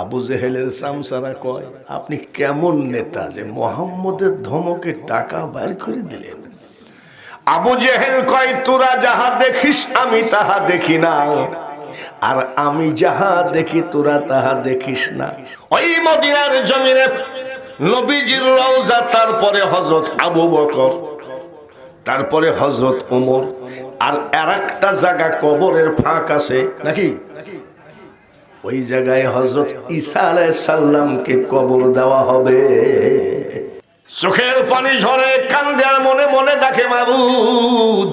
আবু জেহেলের সামসারা কয়, আপনি কেমন নেতা যে মোহাম্মদের ধমকে টাকা বাইর করে দিলেন? আবু জেহেল কয়, তোরা যাহা দেখিস, আমি তাহা দেখি না। আর আমি যাহা দেখি, তোরা তাহা দেখিস না। ওই মদিনার জমিনে নবীজির রওজা, তারপরে হজরত আবু বকর, তারপরে হজরত ওমর আর আর একটা জায়গা কবরের ফাঁক আছে, নাকি? ওই জায়গায় হজরত ঈসা সাল্লামকে কবর দেওয়া হবে। চোখের পানি ঝরে, কান্দে আর মনে মনে ডাকে, মাবুদ,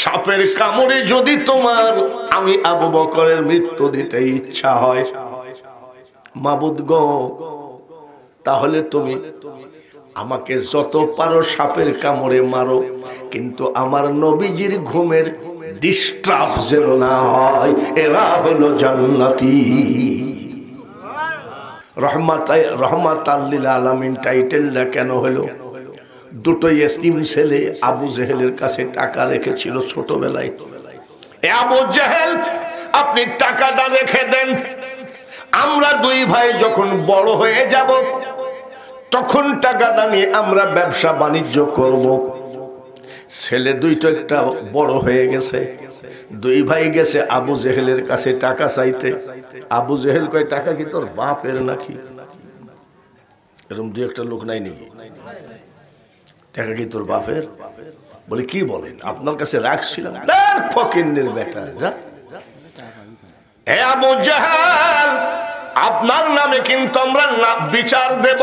সাপের কামড়ে যদি তোমার, আমি আবু বকরের মৃত্যু দিতে ইচ্ছা হয়। মাবুদ গো, তাহলে তুমি আমাকে যত পারো সাপের কামড়ে মারো, কিন্তু আমার নবীজির ঘুমের ডিস্টার্ব যেন না হয়, এরা হলো জান্নাতি। রহমাত রহমাত আল্লিল আলামিন টাইটেলটা কেন হলো? দুটো এসিম ছেলে আবু জেহেলের কাছে টাকা রেখেছিল ছোটবেলায়। আবু জেহেল, আপনি টাকাটা রেখে দেন। আমরা দুই ভাই যখন বড় হয়ে যাব, তখন টাকাটা নিয়ে আমরা ব্যবসা বাণিজ্য করব। ছেলে দুইটা একটা বড় হয়ে গেছে। দুই ভাই গেছে আবু জেহেলের কাছে টাকা চাইতে। আবু জেহেল কয়, টাকা কি তোর বাপের নাকি? এরকম দু একটা লোক নাই নাকি? টাকা কি তোর বাপের? বলে, কি বলেন? আপনার কাছে রাখছিলাম। ফকিন্নের বেটা, যা। হে আবু জাহাল, আপনার নামে কিন্তু আমরা বিচার দেব।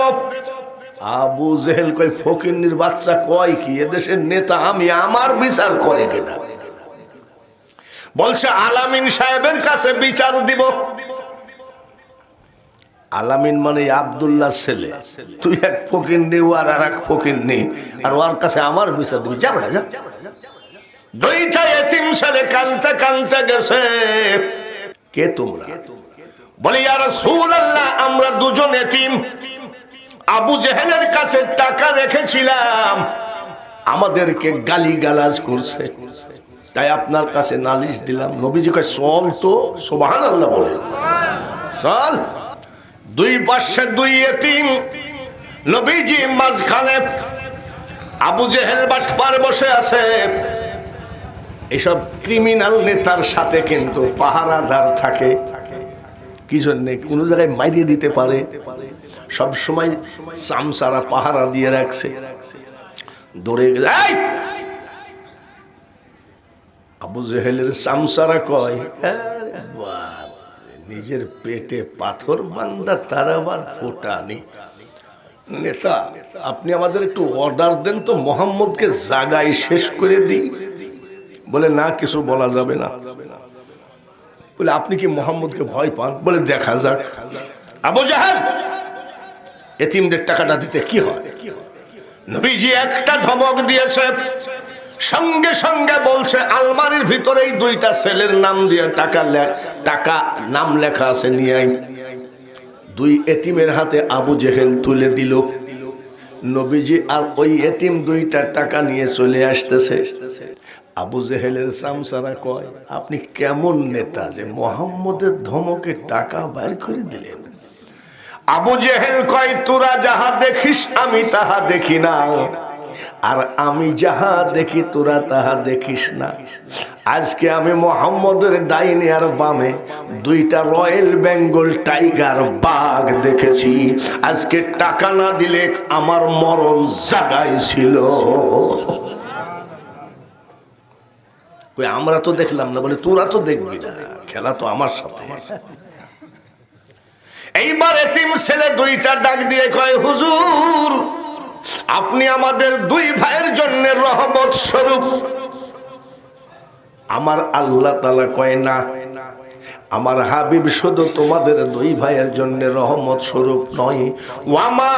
আবু জেহেল কয়, ফকিন্নির বাচ্চা কয় কি? এদেশের নেতা আমি, আমার বিচার করে কিনা? বলছে, আলামিন সাহেবের কাছে বিচার দিব। আলামিন মানে আবদুল্লাহ ছেলে। তুই এক ফকির নে আর আর এক ফকির নি আর ওর কাছে আমার বিচার দিবি। যাবে না যা। দুইটা এতিম ছেলে কানতে কানতে গেছে। কে তোমরা? বলি আর সুল আল্লাহ আমরা দুজন এতিম। আবু জেহেলের কাছে টাকা রেখেছিলাম। আমাদেরকে গালি গালাজ করছে। তাই আপনার কাছে নালিশ দিলাম। নবীজি কয় চল তো সোবাহান আল্লাহ বলে। চল দুই পাশে দুই এতিম, নবীজি মাঝখানে আবু জেহেল বাটপার বসে আছে। এসব ক্রিমিনাল নেতার সাথে কিন্তু পাহারাদার থাকে। কি জন্যে? কোনো জায়গায় মাইরিয়ে দিতে পারে। সব সময় সামসারা পাহারা দিয়ে রাখছে। দৌড়ে গেলে! আবু জেহেলের সামসারা কয় "আরে বাপ, নিজের পেটে পাথর বান্দা তার আবার ফোটানি। নেতা আপনি আমাদের একটু অর্ডার দেন তো মোহাম্মদকে জাগাই শেষ করে দিই। বলে না কিছু বলা যাবে না। বলে আপনি কি মোহাম্মদকে ভয় পান? বলে দেখা যাক। আবু জাহাল! এতিমদের টাকাটা দিতে কি হয়? নবীজি একটা ধমক দিয়েছে, সঙ্গে সঙ্গে বলছে, আলমারির ভিতরেই দুইটা ছেলের নাম দিয়ে টাকা টাকা নাম লেখা আছে, নিয়ে দুই এতিমের হাতে আবু জেহেল তুলে দিল। নবীজি আর ওই এতিম দুইটা টাকা নিয়ে চলে আসতেছে। আবু জেহেলের সামসারা কয়, আপনি কেমন নেতা যে মোহাম্মদের ধমকে টাকা বাইর করে দিলেন? আবু জেহেল কয়, তোরা যাহা দেখিস, আমি তাহা দেখি না। আর আমি যাহা দেখি, তোরা তাহা দেখিস না। আজকে আমি মোহাম্মদের ডাইনে আর বামে দুইটা রয়্যাল বেঙ্গল টাইগার বাঘ দেখেছি। আজকে টাকা না দিলে আমার মরণ জাগাই ছিল। আমরা তো দেখলাম না, বলে তোরা তো দেখবি না। খেলা তো আমার সাথে। এইবার এতিম ছেলে দুইটা ডাক দিয়ে কয়, হুজুর, আপনি আমাদের দুই ভাইয়ের জন্য রহমত স্বরূপ। আমার আল্লাহ তালা কয়, না, আমার হাবিব শুধু তোমাদের দুই ভাইয়ের জন্য রহমত স্বরূপ নয়। ওয়ামা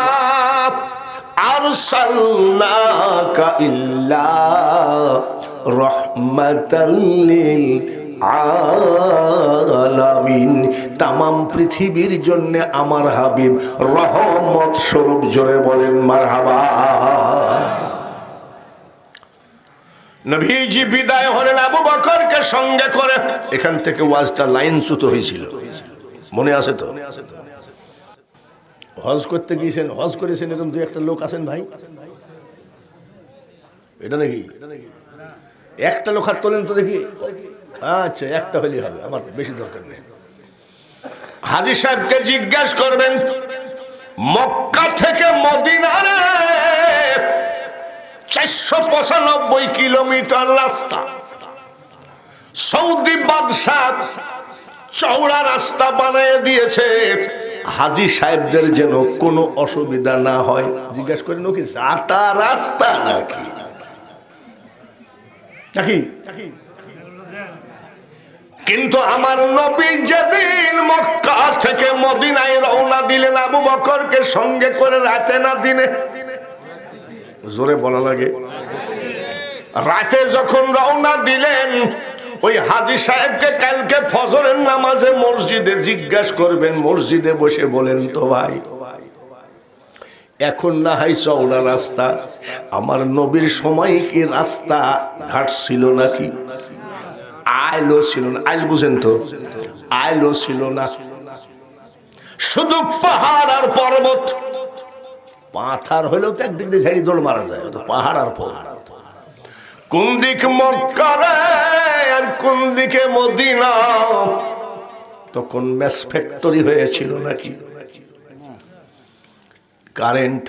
আরসালনাকা ইল্লা রাহমাতাল আলামিন, তামাম পৃথিবীর জন্য আমার হাবিব, রহমত স্বরূপ জোরে বলেন, মারহাবা। নবীজি বিদায় হলেন আবু বকরকে সঙ্গে করে। এখান থেকে ওয়াজটা লাইন চুত হয়েছিল। মনে আছে তো? হজ করতে গিয়েছেন, হজ করেছেন, এরকম দু একটা লোক আছেন ভাই? এটা নাকি? একটা লোক হাত তোলেন তো দেখি। আচ্ছা একটা হলেই হবে, আমার বেশি দরকার নেই। হাজি সাহেবকে জিজ্ঞাসা করবেন, মক্কা থেকে মদিনারে চারশো পঁচানব্বই কিলোমিটার রাস্তা। সৌদি বাদশাহ চওড়া রাস্তা বানিয়ে দিয়েছে। হাজি সাহেবদের যেন কোনো অসুবিধা না হয়। জিজ্ঞাসা করেন কি যাতা রাস্তা নাকি? নাকি কিন্তু আমার নবী যেদিন মক্কা থেকে মদিনায় রওনা দিলেন আবু বকরকে সঙ্গে করে রাতে না দিনে? জোরে বলা লাগে। রাতে যখন রওনা দিলেন, ওই হাজি সাহেবকে কালকে ফজরের নামাজে মসজিদে জিজ্ঞাসা করবেন, মসজিদে বসে বলেন তো ভাই, এখন না হাই চওড়া রাস্তা, আমার নবীর সময় কি রাস্তা ঘাট ছিল নাকি? আইলো ছিল না। আইল বুঝেন তো? আইলো ছিল না। শুধু পাহাড় আর পর্বত। পাথার হইলেও তো একদিক দিয়ে ঝাড়ি দৌড় মারা যায় তো পাহাড় আর পর্বত। কোন দিক মক্কারে আর কোন দিকে মদিনা? তখন ম্যাস ফ্যাক্টরি হয়েছিল নাকি? কারেন্ট,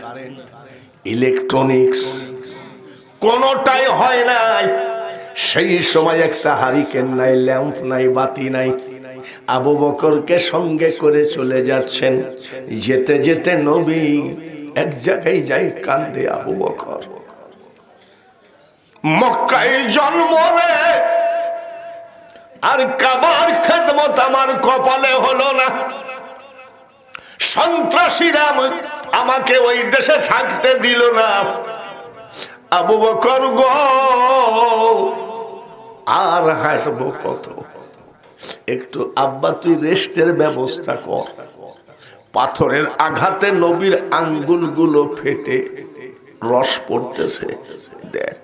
ইলেকট্রনিক্স, কোনোটাই হয় নাই। সেই সময় একটা হারিকেন নাই, ল্যাম্প নাই, বাতি নাই। আবু বকরকে সঙ্গে করে চলে যাচ্ছেন। যেতে যেতে নবী এক জায়গায় যাই কান্দে আবু বকর। মক্কায় জন্ম রে। আর কাবার খেদমত আমার কপালে হলো না। সন্ত্রাসীরা আম- আমাকে ওই দেশে থাকতে দিল না। আবু বকর গো আর হাঁটবো কত? একটু আব্বা, তুই রেস্টের ব্যবস্থা কর। পাথরের আঘাতে নবীর আঙ্গুলগুলো ফেটে রস পড়তেছে। দেখ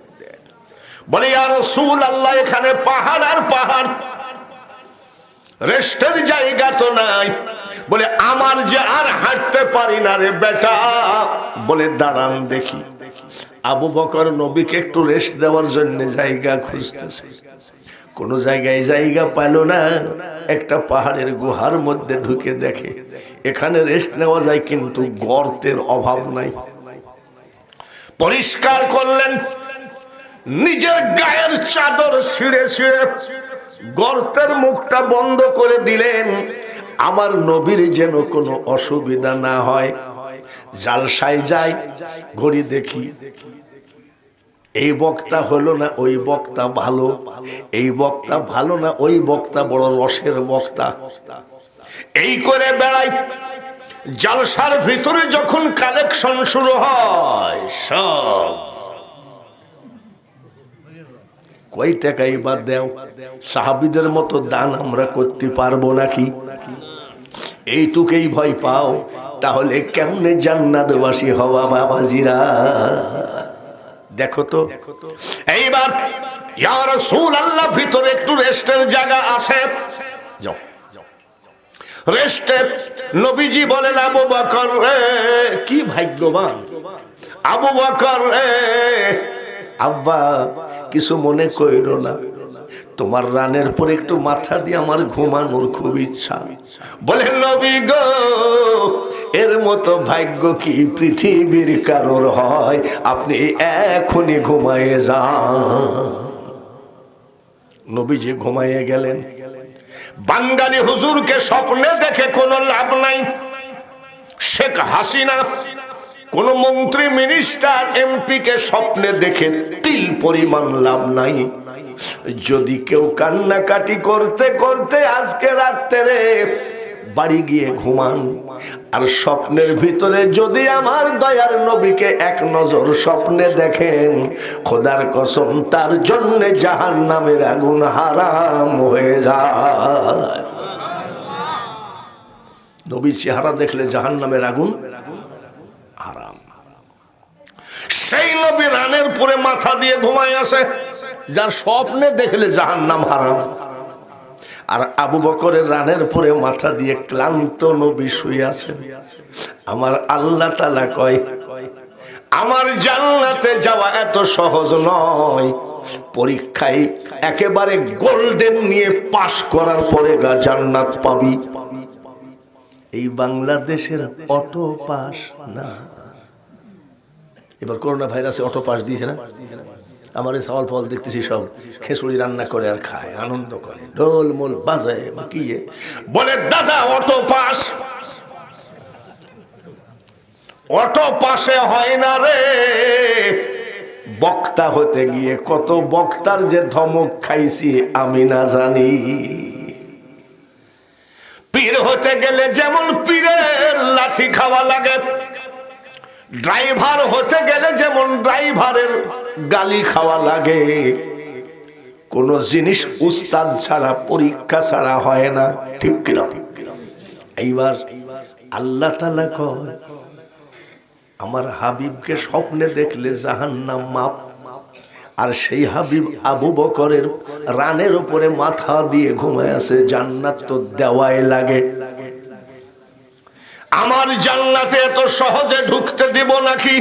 বলে আর রসুল আল্লাহ এখানে পাহাড় আর পাহাড়। রেস্টের জায়গা তো নাই। বলে, আমার যে আর হাঁটতে পারি না রে বেটা। বলে, দাঁড়ান দেখি। আবু বকর নবীকে একটু রেস্ট দেওয়ার জন্য জায়গা খুঁজতেছে। কোন জায়গায় জায়গা পেল না, একটা পাহাড়ের গুহার মধ্যে ঢুকে দেখে, এখানে রেস্ট নেওয়া যায় কিন্তু গর্তের অভাব নাই। পরিষ্কার করলেন, নিজের গায়ের চাদর ছিঁড়ে ছিঁড়ে গর্তের মুখটা বন্ধ করে দিলেন, আমার নবীর যেন কোনো অসুবিধা না হয়। জালসায় যাই, ঘড়ি দেখি। এই বক্তা হলো না, ওই বক্তা ভালো। এই বক্তা ভালো না, ওই বক্তা বড় রসের বক্তা। এই করে বেড়াই, জালসার ভিতরে যখন কালেকশন শুরু হয়, সব। কয় টাকাই বা দেও? সাহাবিদের মতো দান আমরা করতে পারব নাকি? এইটুকেই ভয় পাও, তাহলে কেমনে জান্নাতবাসী হওয়া বাবাজিরা? দেখো তো, এইবার ইয়া রাসূল আল্লাহ ভিতরে একটু রেস্টের জায়গা আছে। যাও রেস্টে নবীজি বলেন, আবু বকর রে কি ভাগ্যবান। আবু বকর আব্বা, কিছু মনে কইরো না। তোমার রানের পর একটু মাথা দিয়ে আমার ঘুমানোর খুব ইচ্ছা। বলেন নবী গো, এর মতো ভাগ্য কি পৃথিবীর কারোর হয়? আপনি এখনই ঘুমায়ে যান। নবীজি ঘুমাইয়ে গেলেন। বাঙ্গালি হুজুরকে স্বপ্নে দেখে কোনো লাভ নাই। শেখ হাসিনা কোন মন্ত্রী মিনিস্টার এমপি কে স্বপ্নে দেখে তিল পরিমাণ লাভ নাই। যদি কেউ কান্নাকাটি করতে করতে আজকে রাত্রে বাড়ি গিয়ে ঘুমান, আর স্বপ্নের ভিতরে যদি আমার দয়ার নবীকে এক নজর স্বপ্নে দেখেন, খোদার কসম তার জন্য জাহান নামের আগুন হারাম হয়ে যায়। নবী চেহারা দেখলে জাহান নামের আগুন হারাম। সেই নবী রানের পরে মাথা দিয়ে ঘুমায় আসে, যার স্বপ্নে দেখলে জাহান নাম হারাম। আর আবু বকরের রানের পরে মাথা দিয়ে ক্লান্ত নবী শুয়ে আছেন। আমার আল্লাহ তালা কয়, আমার জান্নাতে যাওয়া এত সহজ নয়। পরীক্ষায় একেবারে গোল্ডেন নিয়ে পাশ করার পরে গা জান্নাত পাবি। এই বাংলাদেশের অটো পাস না। এবার করোনা ভাইরাসে অটো পাস দিয়েছে না? আমার এই সওয়াল ফল দেখতেছি সব। খেসুড়ি রান্না করে আর খায়, আনন্দ করে ঢোল মোল বাজায় মাকিয়ে বলে, দাদা, অটো পাস। অটো পাশে হয় না রে। বক্তা হতে গিয়ে কত বক্তার যে ধমক খাইছি আমি না জানি। পীর হতে গেলে যেমন পীরের লাঠি খাওয়া লাগে, ড্রাইভার হতে গেলে যেমন ড্রাইভারের গালি খাওয়া লাগে। কোন জিনিস উস্তাদ ছাড়া, পরীক্ষা ছাড়া হয় না, ঠিক কিনা এইবার আল্লাহ তালা কয়, আমার হাবিবকে স্বপ্নে দেখলে জাহান্নাম মাপ আর সেই হাবিব আবু বকরের রানের উপরে মাথা দিয়ে ঘুমায় আছে, জান্নাত তো দেওয়াই লাগে। আমার জান্নাতে এত সহজে ঢুকতে দিব নাকি?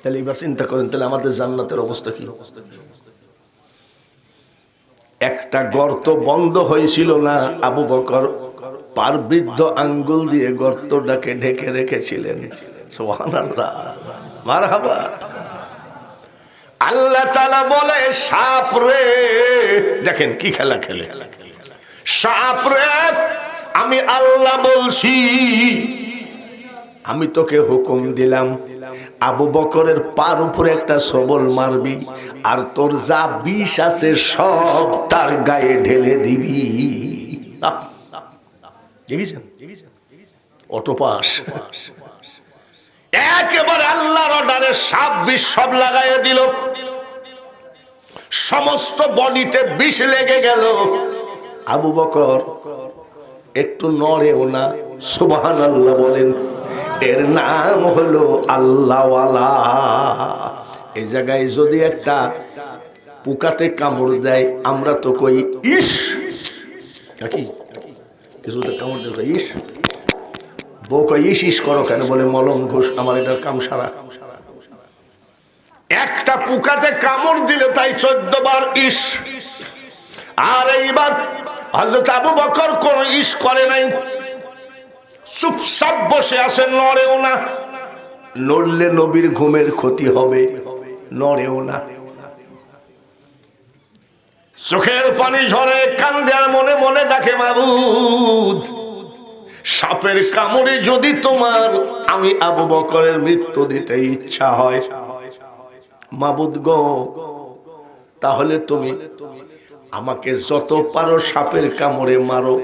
তাহলে এবার চিন্তা করেন, তাহলে আমাদের জান্নাতের অবস্থা কি? একটা গর্ত বন্ধ হয়েছিল না, আবু বকর পার বৃদ্ধ আঙ্গুল দিয়ে গর্তটাকে ঢেকে রেখেছিলেন। সোহানাল্লাহ মারহাবা। আল্লাহ তালা বলে, সাপ রে। দেখেন কি খেলা খেলে। সাপ রে, আমি আল্লাহ বলছি, আমি তোকে হুকুম দিলাম, আবু বকরের পার উপরে একটা সবল মারবি, আর তোর যা বিষ আছে সব তার গায়ে ঢেলে দিবি। অটোপাস একেবারে আল্লাহর অর্ডারে সাপ বিষ সব লাগাইয়া দিল। সমস্ত বডিতে বিষ লেগে গেল। আবু বকর একটু নড়েও না সুবহান আল্লাহ বলেন, এর নাম হলো আল্লাহওয়ালা। এই জায়গায় যদি একটা পোকাতে কামড় দেয়, আমরা তো কই ইস। নাকি কিছু তো কামড় দেয় ইস। বউ কয় ইস ইস করো কেন বলে মলম ঘোষ, আমার এটার কাম সারা একটা পোকাতে কামড় দিলে তাই চোদ্দ বার ইস। আর এইবার হজরত আবু বকর কোন ইস করে নাই। চুপচাপ বসে আছে নড়েও না। নড়লে নবীর ঘুমের ক্ষতি হবে, নড়েও না। চোখের পানি ঝরে, কান্দে আর মনে মনে ডাকে, মাবুদ, সাপের কামড়ে যদি তোমার আমি আবু বকরের মৃত্যু দিতে ইচ্ছা হয় মাবুদ গো, তাহলে তুমি আমাকে যত পারো সাপের কামড়ে মারো,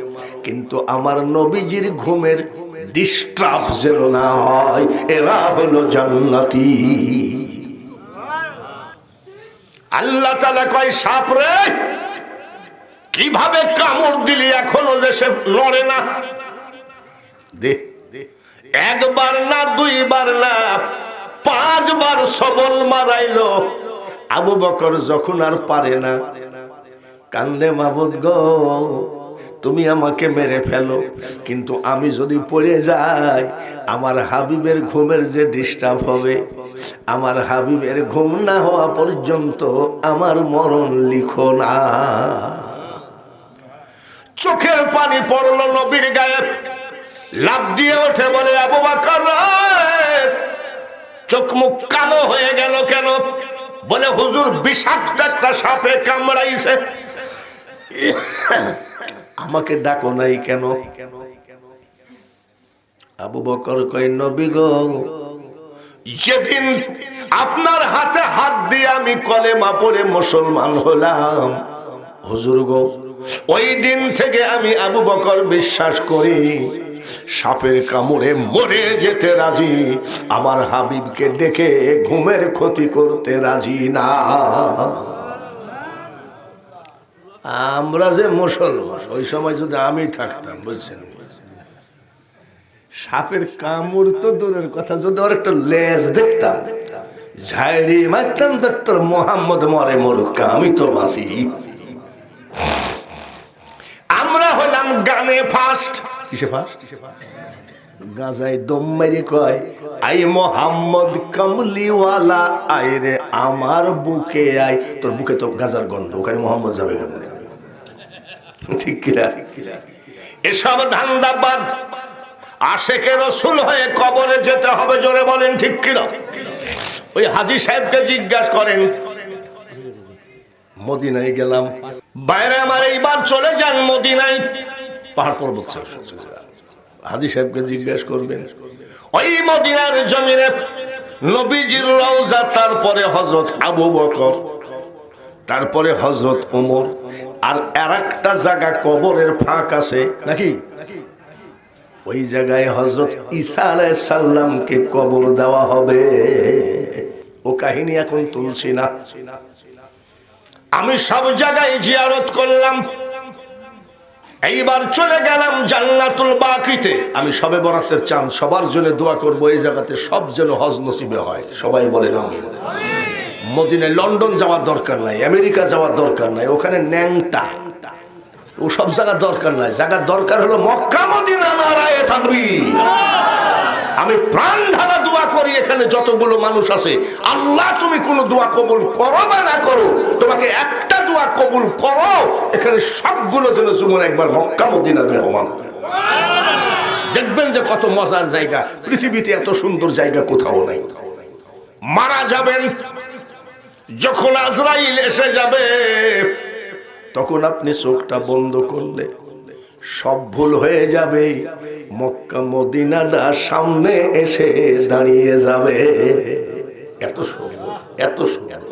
কিন্তু আমার নবীজির ঘুমের ডিস্টার্ব যেন না হয়, এরা হলো জান্নাতি। আল্লাহ তালা কয়, সাপ রে, কীভাবে কামড় দিলি এখনও যে সে লড়ে না? দে, একবার না, দুইবার না পাঁচবার সবল মারাইল। আবু বকর যখন আর পারে না, কান্দে, মাবুদ গো, তুমি আমাকে মেরে ফেলো। কিন্তু আমি যদি পড়ে যাই, আমার হাবিবের ঘুমের যে ডিস্টার্ব হবে, আমার হাবিবের ঘুম না হওয়া পর্যন্ত আমার মরণ লিখো না। চোখের পানি পড়ল নবীর গায়ে। লাভ দিয়ে ওঠে বলে, আবু বাকর চোখ মুখ কালো হয়ে গেল কেন? বলে হুজুর বিষাক্ত একটা সাপে কামড়াইছে। আমাকে ডাকো নাই কেন? আবু বকর কই নবী গো, যেদিন আপনার হাতে হাত দিয়ে আমি কলেমা পড়ে মুসলমান হলাম, হুজুর গো, ওই দিন থেকে আমি আবু বকর বিশ্বাস করি। সাপের কামড়ে মরে যেতে রাজি। আমার হাবিবকে ডেকে ঘুমের ক্ষতি করতে রাজি না। আমরা যে মুসলমান, ওই সময় যদি আমি থাকতাম, বুঝছেন? সাপের কামড় তো দূরের কথা, যদি ওর একটা লেজ দেখতাম, ঝাড়ি মারতাম দেখতাম মোহাম্মদ মরে মরুক, আমি তো বাঁচি। ফার্স্ট কিসে ফার্স্ট গাজায় দম মেরে কয়, আই মোহাম্মদ কামলিওয়ালা, আয় রে আমার বুকে আয়। তোর বুকে তো গাজার গন্ধ, ওখানে মোহাম্মদ যাবে কেমনে? ঠিক কিনা? এসব ধান্দাবাদ আশেকে রসুল হয়ে কবরে যেতে হবে, জোরে বলেন, ঠিক কিনা? ওই হাজি সাহেবকে জিজ্ঞাসা করেন, মদিনায় গেলাম, বাইরে আমার এইবার চলে যান মদিনায়। পাহাড় পর্বত। হাজি সাহেবকে জিজ্ঞাসা করবেন, ওই মদিনার জমিনে নবীজির রওজা, তারপরে হজরত আবু বকর, তারপরে হজরত ওমর, আর আর একটা জায়গা কবরের ফাঁক আছে নাকি? ওই জায়গায় হজরত ঈসা আলাইহিস সাল্লামকে কবর দেওয়া হবে। ও কাহিনী এখন তুলছি না। আমি সব জায়গায় জিয়ারত করলাম। এইবার চলে গেলাম জান্নাতুল বাকিতে। আমি সবে বরাতের চান সবার জন্য দোয়া করব, এই জায়গাতে সব যেন হজ নসিবে হয়। সবাই বলে আমি মদিনায় লন্ডন যাওয়ার দরকার নাই, আমেরিকা যাওয়ার দরকার নাই, ওখানে ন্যাংটা। ও সব জায়গার দরকার নাই, জায়গার দরকার হলো মক্কা, মদিনা, নারায় থাকবি আমি প্রাণ ঢালা দোয়া করি এখানে যতগুলো মানুষ আছে। আল্লাহ, তুমি কোন দোয়া কবুল করো বা না করো? তোমাকে একটা দোয়া কবুল করো, এখানে সবগুলো যেন জীবন একবার মক্কা মদিনা মেহমান দেখবেন যে কত মজার জায়গা। পৃথিবীতে এত সুন্দর জায়গা কোথাও নাই। মারা যাবেন। যখন আজরাইল এসে যাবে, তখন আপনি চোখটা বন্ধ করলে সব ভুল হয়ে যাবে। মক্কা মদিনাটা সামনে এসে দাঁড়িয়ে যাবে। এত সুন্দর এত সুন্দর।